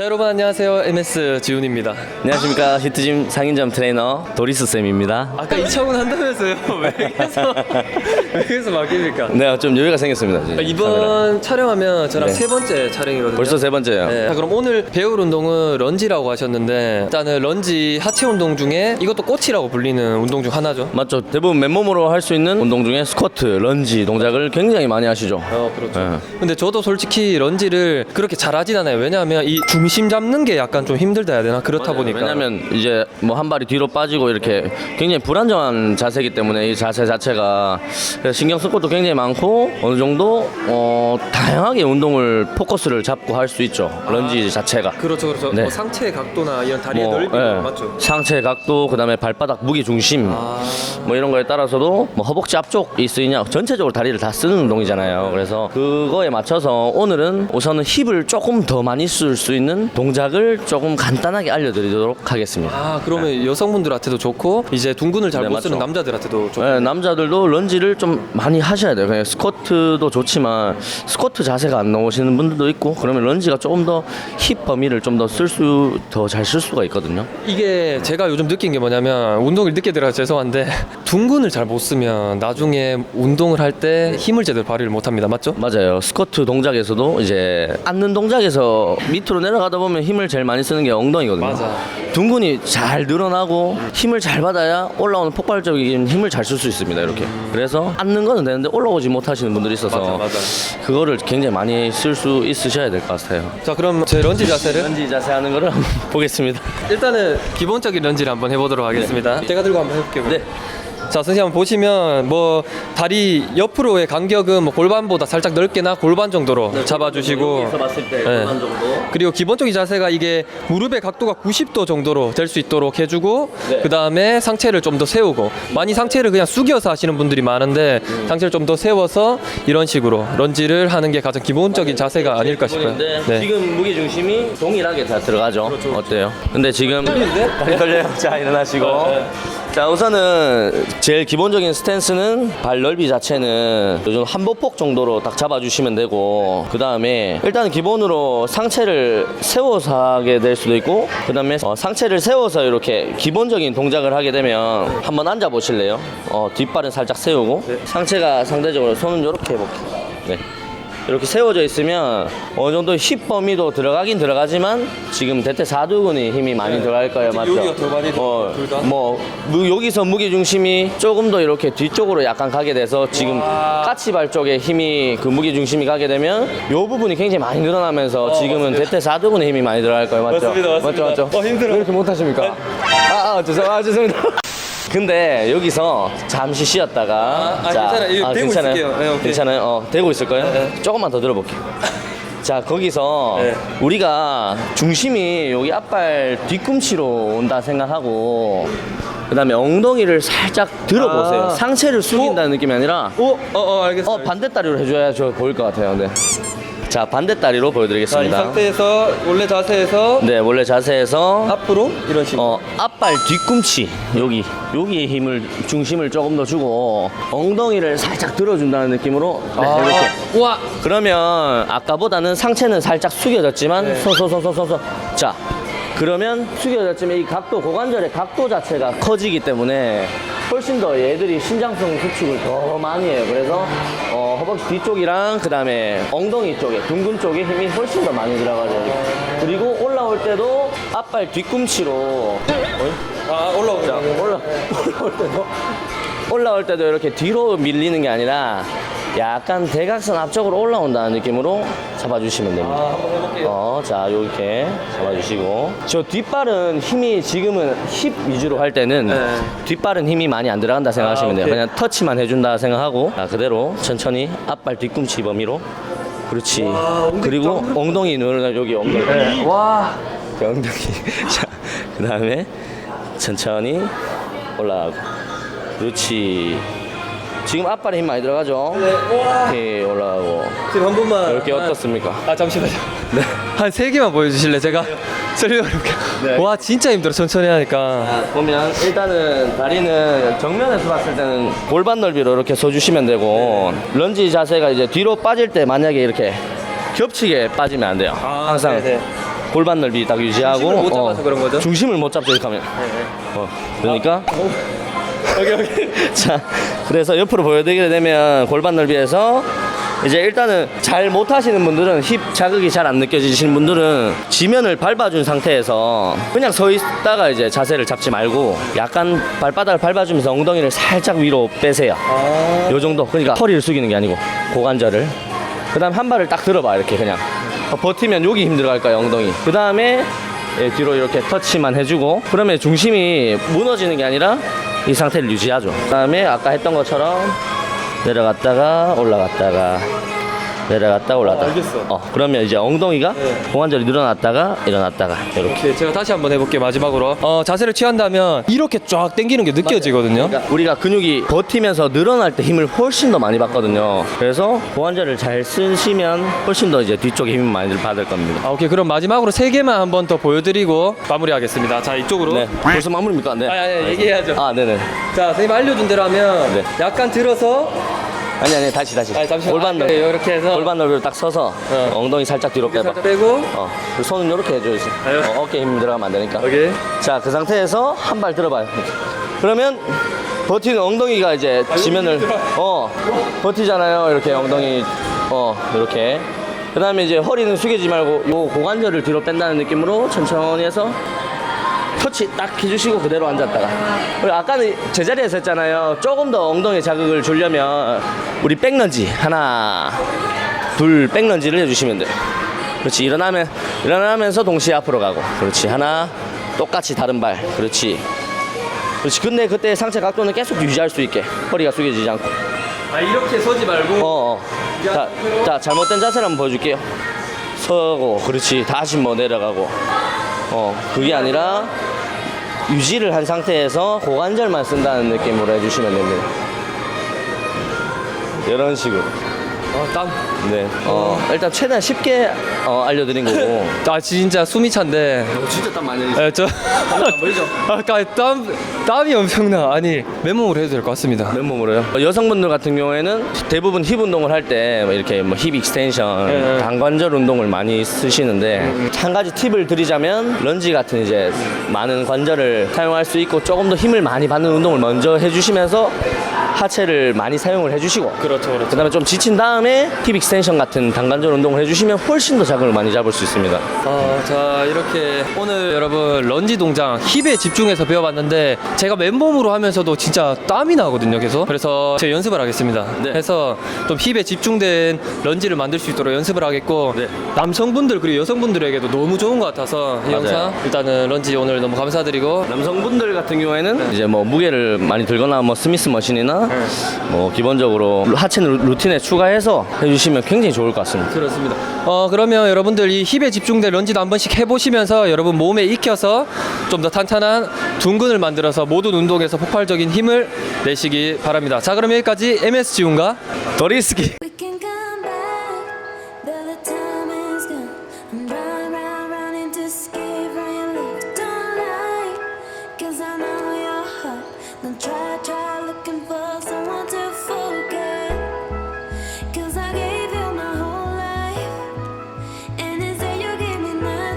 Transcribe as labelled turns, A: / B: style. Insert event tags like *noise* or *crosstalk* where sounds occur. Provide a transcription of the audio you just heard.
A: 자 여러분 안녕하세요 MS 지훈입니다.
B: 안녕하십니까 히트짐 상인점 트레이너 도리스 쌤입니다.
A: 아까 이창훈 한다면서요? *laughs* 왜 계속 왜 계속 맡깁니까?
B: 네, 좀 여유가 생겼습니다. 이제
A: 아, 이번 촬영하면 저랑
B: 네.
A: 세 번째 촬영이거든요.
B: 벌써 세 번째요.
A: 네, 자, 그럼 오늘 배울 운동은 런지라고 하셨는데 일단은 런지 하체 운동 중에 이것도 꽃이라고 불리는 운동 중 하나죠.
B: 맞죠? 대부분 맨몸으로 할 수 있는 운동 중에 스쿼트, 런지 동작을 굉장히 많이 하시죠.
A: 어 그렇죠.
B: 네.
A: 근데 저도 솔직히 런지를 그렇게 잘하진 않아요. 왜냐하면 이 중심 잡는 게 약간 좀 힘들다 해야 되나 그렇다 보니까.
B: 왜냐면 이제 뭐 한 발이 뒤로 빠지고 이렇게 굉장히 불안정한 자세이기 때문에 이 자세 자체가 그래서 신경 쓸 것도 굉장히 많고 어느 정도 어 다양하게 운동을 포커스를 잡고 할 수 있죠. 런지 자체가.
A: 그렇죠, 그렇죠.
B: 네.
A: 뭐 상체 각도나 이런 다리의 넓이
B: 예,
A: 맞죠.
B: 상체 각도 그다음에 발바닥 무게 중심
A: 아.
B: 뭐 이런 거에 따라서도 뭐 허벅지 앞쪽이 쓰이냐 전체적으로 다리를 다 쓰는 운동이잖아요 그래서 그거에 맞춰서 오늘은 우선은 힙을 조금 더 많이 쓸 수 있는 동작을 조금 간단하게 알려드리도록 하겠습니다
A: 아 그러면 여성분들한테도 좋고 이제 둥근을 잘
B: 네,
A: 못
B: 맞죠.
A: 쓰는 남자들한테도 좋고.
B: 네, 남자들도 런지를 좀 많이 하셔야 돼요. 그냥 스쿼트도 좋지만 스쿼트 자세가 안 나오시는 분들도 있고 그러면 런지가 조금 더 힙 범위를 좀 더 쓸 수 더 잘 쓸 수가 있거든요.
A: 이게 제가 요즘 느낀 게 뭐냐면 운동을 늦게 들어서 죄송한데 *laughs* 둥근을 잘 못 쓰면 나중에 운동을 할 때 힘을 제대로 발휘를 못 합니다. 맞죠?
B: 맞아요. 스쿼트 동작에서도 이제 앉는 동작에서 밑으로 내려가다 보면 힘을 제일 많이 쓰는 게 엉덩이거든요.
A: 맞아.
B: 둥근이 잘 늘어나고 힘을 잘 받아야 올라오는 폭발적인 힘을 잘 쓸 수 있습니다. 이렇게. 그래서 앉는 거는 되는데 올라오지 못하시는 분들이 있어서
A: 맞아, 맞아.
B: 그거를 굉장히 많이 쓸 수 있으셔야 될 것 같아요.
A: 자 그럼 제 런지 자세를
B: 런지 자세 하는 거를 한번 *laughs* 보겠습니다.
A: 일단은 기본적인 런지를 한번 해보도록 하겠습니다. 제가 들고 한번 해볼게요.
B: 네.
A: 자 선생님 한번 보시면 뭐 다리 옆으로의 간격은 뭐 골반보다 살짝 넓게나 골반 정도로 잡아주시고
B: 여기서 봤을 때
A: 네.
B: 골반 정도.
A: 그리고 기본적인 자세가 이게 무릎의 각도가 90도 정도로 될 수 있도록 해주고
B: 네.
A: 그 다음에 상체를 좀 더 세우고 많이 상체를 그냥 숙여서 하시는 분들이 많은데
B: 음.
A: 상체를 좀 더 세워서 이런 식으로 런지를 하는 게 가장 기본적인 자세가 아닐까 싶어요.
B: 네.
A: 네.
B: 지금 무게 중심이 동일하게 다 들어가죠. 어때요? 근데 지금 다리 돌려요. 자 일어나시고. 자 우선은 제일 기본적인 스탠스는 발 넓이 자체는 요즘 한보폭 정도로 딱 잡아주시면 되고 그 다음에 일단 기본으로 상체를 세워서 하게 될 수도 있고 그 다음에 상체를 세워서 이렇게 기본적인 동작을 하게 되면 한번 앉아 보실래요? 어, 뒷발은 살짝 세우고 상체가 상대적으로 손은 이렇게 해볼게요. 네. 이렇게 세워져 있으면 어느 정도 힙 범위도 들어가긴 들어가지만 지금 대퇴 사두근이 힘이 많이 들어갈 거예요, 맞죠?
A: 여기가 더 많이
B: 어,
A: 둘 다?
B: 뭐 무- 여기서 무게 중심이 조금 더 이렇게 뒤쪽으로 약간 가게 돼서 지금
A: 와.
B: 까치발 쪽에 힘이 그 무게 중심이 가게 되면 이 부분이 굉장히 많이 늘어나면서 지금은
A: 맞습니다.
B: 대퇴 사두근의 힘이 많이 들어갈 거예요, 맞죠?
A: 맞습니다, 맞습니다.
B: 맞죠, 맞죠?
A: 어, 힘들어.
B: 왜 이렇게 못 하십니까? 아, 아, 죄송, 아, 죄송합니다. 근데 여기서 잠시 쉬었다가
A: 아, 아, 괜찮아요. 이거 대고 있을게요. 네, 오케이.
B: 괜찮아요. 어, 대고 있을 거예요. 조금만 더 들어볼게요. *laughs* 자 거기서
A: 네.
B: 우리가 중심이 여기 앞발 뒤꿈치로 온다 생각하고 그다음에 엉덩이를 살짝 들어보세요.
A: 아.
B: 상체를 숙인다는 느낌이 아니라
A: 오, 어, 어, 알겠어요.
B: 어 반대 다리로 해줘야 저 보일 것 같아요. 네. 자 반대 다리로
A: 자, 이
B: 보여드리겠습니다.
A: 상태에서 원래 자세에서
B: 네 원래 자세에서
A: 앞으로 이런 식으로.
B: 어, 앞발 뒤꿈치 여기 여기에 힘을 중심을 조금 더 주고 엉덩이를 살짝 들어준다는 느낌으로 네, 이렇게
A: 아, 우와.
B: 그러면 아까보다는 상체는 살짝 숙여졌지만
A: 네.
B: 서서서서서서 자 그러면 숙여졌지만 이 각도 고관절의 각도 자체가 커지기 때문에 훨씬 더 얘들이 신장성 수축을 더 많이 해요 그래서 어, 허벅지 뒤쪽이랑 그 다음에 엉덩이 쪽에 둥근 쪽에 힘이 훨씬 더 많이 들어가죠 그리고 올라올 때도 앞발 뒤꿈치로 어이?
A: 아, 올라오죠.
B: 자, 올라, *laughs* 올라올 때도 올라올 때도 이렇게 뒤로 밀리는 게 아니라 약간 대각선 앞쪽으로 올라온다는 느낌으로 잡아주시면 됩니다.
A: 아, 한번 해볼게요.
B: 어, 자, 이렇게 잡아주시고. 저 뒷발은 힘이 지금은 힙 위주로 할 때는
A: 네.
B: 뒷발은 힘이 많이 안 들어간다 생각하시면
A: 아,
B: 돼요.
A: 오케이.
B: 그냥 터치만 해준다 생각하고. 자, 그대로 천천히 앞발 뒤꿈치 범위로. 그렇지.
A: 와, 엉덩이
B: 그리고 엉덩이 늘어나 여기 엉덩이.
A: 네. 와.
B: 그 엉덩이. *laughs* 자, 그 다음에 천천히 올라가고. 그렇지. 지금 앞발에 힘 많이 들어가죠?
A: 네. 와.
B: 이렇게 올라가고.
A: 지금 한 번만.
B: 이렇게
A: 한-
B: 어떻습니까?
A: 아 잠시만요. *laughs* 네. 한 세 개만 보여주실래? 제가 설명해볼게요.
B: 네.
A: 와 진짜 힘들어 천천히 하니까.
B: 자, 보면 일단은 다리는 정면에서 봤을 때는 골반 넓이로 이렇게 서주시면 되고 런지 자세가 이제 뒤로 빠질 때 만약에 이렇게 겹치게 빠지면 안 돼요. 항상
A: 네네.
B: 골반 넓이 딱 유지하고
A: 중심을 못 잡아서 그런 거죠?
B: 중심을 못 잡죠 이렇게 하면 어, 그러니까 *laughs*
A: 여기 여기. *laughs*
B: 자 그래서 옆으로 보여드리게 되면 골반 넓이에서 이제 일단은 잘 못하시는 분들은 힙 자극이 잘 안 느껴지시는 분들은 지면을 밟아준 상태에서 그냥 서 있다가 이제 자세를 잡지 말고 약간 발바닥을 밟아주면서 엉덩이를 살짝 위로 빼세요.
A: 아.
B: 요 정도. 그러니까 허리를 숙이는 게 아니고 고관절을. 그 다음 한 발을 딱 들어봐 이렇게 그냥. 어, 버티면 여기 힘들어갈 거야 엉덩이? 그 다음에 뒤로 이렇게 터치만 해주고. 그러면 중심이 무너지는 게 아니라 이 상태를 유지하죠. 그 다음에 아까 했던 것처럼 내려갔다가 올라갔다가 내려갔다 올라갔다
A: 알겠어.
B: 어 그러면 이제 엉덩이가
A: 네.
B: 고관절이 늘어났다가 일어났다가 이렇게
A: 오케이, 제가 다시 한번 해볼게요 마지막으로. 어, 자세를 취한다면 이렇게 쫙 당기는 게 느껴지거든요.
B: 그러니까 우리가 근육이 버티면서 늘어날 때 힘을 훨씬 더 많이 받거든요. 그래서 고관절을 잘 쓰시면 훨씬 더 이제 뒤쪽에 힘을 많이 받을 겁니다.
A: 아, 오케이 그럼 마지막으로 세 개만 한번 더 보여드리고 마무리하겠습니다. 자 이쪽으로.
B: 네. 벌써 마무리입니까? 네.
A: 아니 아니 얘기해야죠.
B: 아, 네네.
A: 자 선생님 알려준 대로 하면
B: 네.
A: 약간 들어서
B: 아니, 아니, 다시, 다시.
A: 아니, 잠시만.
B: 골반
A: 아,
B: 넓이.
A: 네, 이렇게 해서
B: 골반 넓이로 딱 서서
A: 어.
B: 엉덩이 살짝 뒤로 빼봐.
A: 살짝 빼고
B: 어. 그리고 손은 이렇게 해줘야지.
A: 아유.
B: 어, 어깨 힘 들어가면 안 되니까.
A: 오케이.
B: 자, 그 상태에서 한 발 들어봐요. 그러면 버티는 엉덩이가 이제 지면을 어 버티잖아요. 이렇게 엉덩이 어 이렇게. 그 다음에 이제 허리는 숙이지 말고 요 고관절을 뒤로 뺀다는 느낌으로 천천히 해서 터치 딱 해주시고 그대로 앉았다가. 그리고 아까는 제자리에서 했잖아요. 조금 더 엉덩이 자극을 주려면 우리 백런지 하나 둘 백런지를 해주시면 돼요. 그렇지 일어나면 일어나면서 동시에 앞으로 가고. 그렇지 하나 똑같이 다른 발. 그렇지. 그렇지 근데 그때 상체 각도는 계속 유지할 수 있게 허리가 숙여지지 않고.
A: 아 이렇게 서지 말고
B: 어, 어. 자, 자 잘못된 자세를 한번 보여줄게요. 서고 그렇지 다시 뭐 내려가고. 어 그게 아니라 유지를 한 상태에서 고관절만 쓴다는 느낌으로 해주시면 됩니다. 이런 식으로
A: 어, 땀.
B: 네. 어, 일단 최대한 쉽게 어, 알려드린 거고. *laughs*
A: 아 진짜 숨이 찬데.
B: 진짜 땀 많이
A: 에, 저
B: 보이죠? *laughs*
A: 아까 땀 땀이 엄청나. 아니 맨몸으로 해도 될 것 같습니다.
B: 맨몸으로요? 어, 여성분들 같은 경우에는 대부분 힙 운동을 할 때뭐 이렇게 뭐 힙 익스텐션,
A: 네.
B: 단관절 운동을 많이 쓰시는데 한 가지 팁을 드리자면 런지 같은 이제 많은 관절을 사용할 수 있고 조금 더 힘을 많이 받는 운동을 먼저 해주시면서 하체를 많이 사용을 해주시고
A: 그렇죠, 그렇죠.
B: 그다음에 좀 지친 다음에 힙 익스텐션 같은 단관절 운동을 해주시면 훨씬 더 자극을 많이 잡을 수 있습니다.
A: 어, 자 이렇게 오늘 여러분 런지 동작 힙에 집중해서 배워봤는데 제가 맨몸으로 하면서도 진짜 땀이 나거든요 계속 그래서 제가 연습을 하겠습니다
B: 네.
A: 해서 좀 힙에 집중된 런지를 만들 수 있도록 연습을 하겠고
B: 네.
A: 남성분들 그리고 여성분들에게도 너무 좋은 것 같아서 이
B: 맞아요.
A: 영상 일단은 런지 오늘 너무 감사드리고
B: 남성분들 같은 경우에는 이제 뭐 무게를 많이 들거나 뭐 스미스 머신이나 뭐 기본적으로 하체는 루- 루틴에 추가해서 해주시면 굉장히 좋을 것 같습니다.
A: 그렇습니다. 어 그러면 여러분들 이 힙에 집중된 런지도 한 번씩 해보시면서 여러분 몸에 익혀서 좀 더 탄탄한 둥근을 만들어서 모든 운동에서 폭발적인 힘을 내시기 바랍니다. 자 그럼 여기까지 MS 지훈과
B: 더리스키.
C: We can